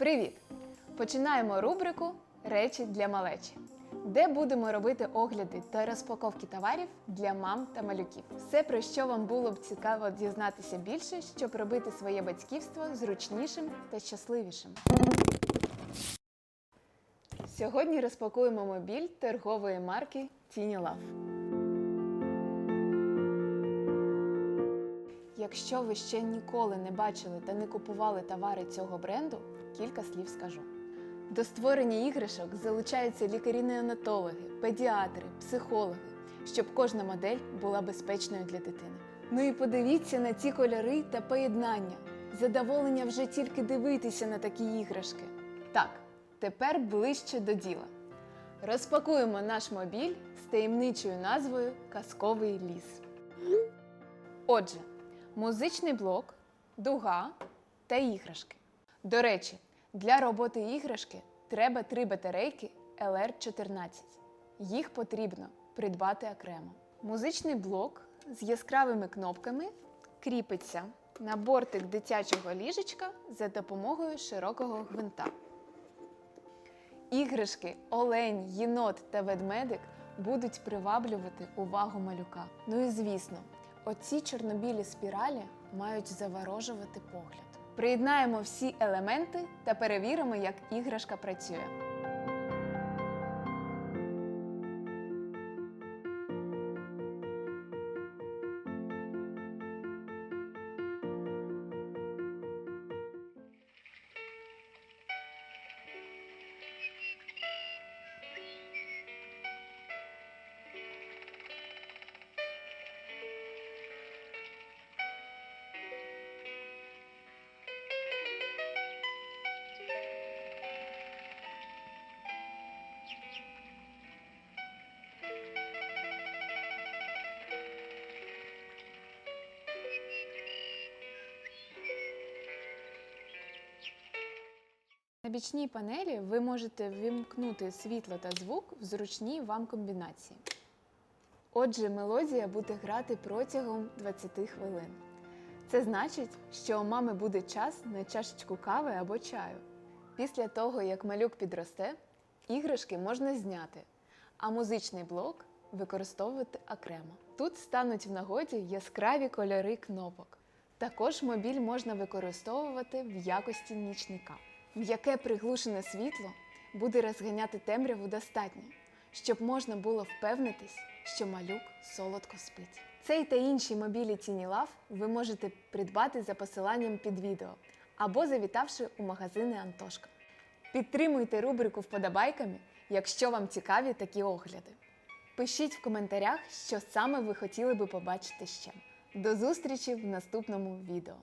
Привіт! Починаємо рубрику Речі для малечі, де будемо робити огляди та розпаковки товарів для мам та малюків. Все, про що вам було б цікаво дізнатися більше, щоб робити своє батьківство зручнішим та щасливішим. Сьогодні розпакуємо мобіль торгової марки Tiny Love. Якщо ви ще ніколи не бачили та не купували товари цього бренду, кілька слів скажу. До створення іграшок залучаються лікарі-неонатологи, педіатри, психологи, щоб кожна модель була безпечною для дитини. Ну і подивіться на ці кольори та поєднання. Задоволення вже тільки дивитися на такі іграшки. Так, тепер ближче до діла. Розпакуємо наш мобіль з таємничою назвою Казковий ліс. Отже, музичний блок, дуга та іграшки. До речі, для роботи іграшки треба три батарейки LR14. Їх потрібно придбати окремо. Музичний блок з яскравими кнопками кріпиться на бортик дитячого ліжечка за допомогою широкого гвинта. Іграшки, олень, єнот та ведмедик будуть приваблювати увагу малюка. Ну і звісно, оці чорнобілі спіралі мають заворожувати погляд. Приєднаємо всі елементи та перевіримо, як іграшка працює. На бічній панелі ви можете вимкнути світло та звук в зручній вам комбінації. Отже, мелодія буде грати протягом 20 хвилин. Це значить, що у мами буде час на чашечку кави або чаю. Після того, як малюк підросте, іграшки можна зняти, а музичний блок використовувати окремо. Тут стануть в нагоді яскраві кольори кнопок. Також мобіль можна використовувати в якості нічника. М'яке приглушене світло буде розганяти темряву достатньо, щоб можна було впевнитись, що малюк солодко спить. Цей та інші мобілі Tiny Love ви можете придбати за посиланням під відео або завітавши у магазини Антошка. Підтримуйте рубрику вподобайками, якщо вам цікаві такі огляди. Пишіть в коментарях, що саме ви хотіли би побачити ще. До зустрічі в наступному відео.